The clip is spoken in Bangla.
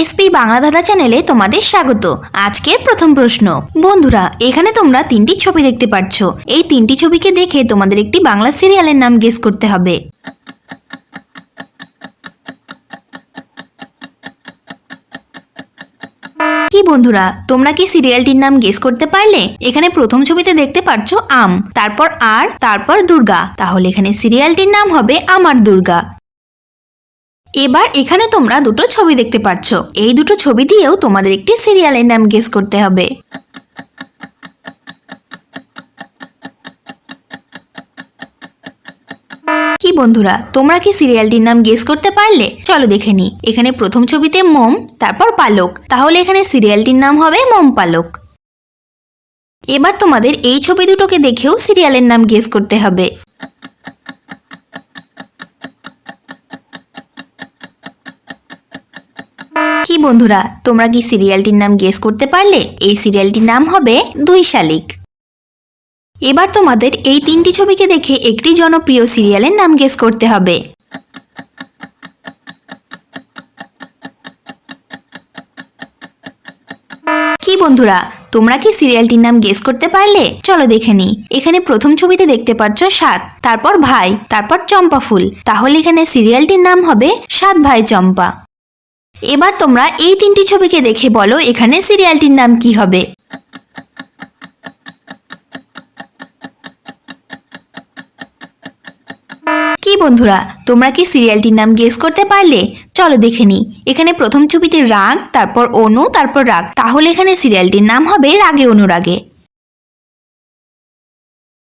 এসপি বাংলা দাদা চ্যানেলে তোমাদের স্বাগত। আজকের প্রথম প্রশ্ন। বন্ধুরা, এখানে তোমরা তিনটি ছবি দেখতে পাচ্ছ এই তিনটি ছবিকে দেখে তোমাদের একটি বাংলা সিরিয়ালের নাম গেস করতে হবে। কি বন্ধুরা, তোমরা কি সিরিয়ালটির নাম গেস করতে পারলে? এখানে প্রথম ছবিতে দেখতে পাচ্ছ আম, তারপর আর, তারপর দুর্গা। তাহলে এখানে সিরিয়ালটির নাম হবে আমার দুর্গা। এবার এখানে তোমরা দুটো ছবি দেখতে পাচ্ছ এই দুটো ছবি দিয়েও তোমাদের একটি সিরিয়ালের নাম গেস করতে হবে। কি বন্ধুরা, তোমরা কি সিরিয়ালটির নাম গেস করতে পারলে? চলো দেখে নি এখানে প্রথম ছবিতে মোম, তারপর পালক। তাহলে এখানে সিরিয়ালটির নাম হবে মোম পালক। এবার তোমাদের এই ছবি দুটোকে দেখেও সিরিয়ালের নাম গেস করতে হবে। কি বন্ধুরা, তোমরা কি সিরিয়ালটির নাম গেস করতে পারলে? এই সিরিয়ালটির নাম হবে দুই শালিক। এবার তোমাদের এই তিনটি ছবিকে দেখে একটি জনপ্রিয় সিরিয়ালের নাম গেস করতে হবে। কি বন্ধুরা, তোমরা কি সিরিয়ালটির নাম গেস করতে পারলে? চলো দেখে নি এখানে প্রথম ছবিতে দেখতে পাচ্ছ সাত, তারপর ভাই, তারপর চম্পা ফুল। তাহলে এখানে সিরিয়ালটির নাম হবে সাত ভাই চম্পা। এবার তোমরা এই তিনটি ছবিকে দেখে বলো এখানে সিরিয়ালটির নাম কি হবে। কি বন্ধুরা, তোমরা কি সিরিয়ালটির নাম গেস করতে পারলে? চলো দেখে নি এখানে প্রথম ছবিতে রাগ, তারপর অনু, তারপর রাগ। তাহলে এখানে সিরিয়ালটির নাম হবে রাগে অনুরাগে।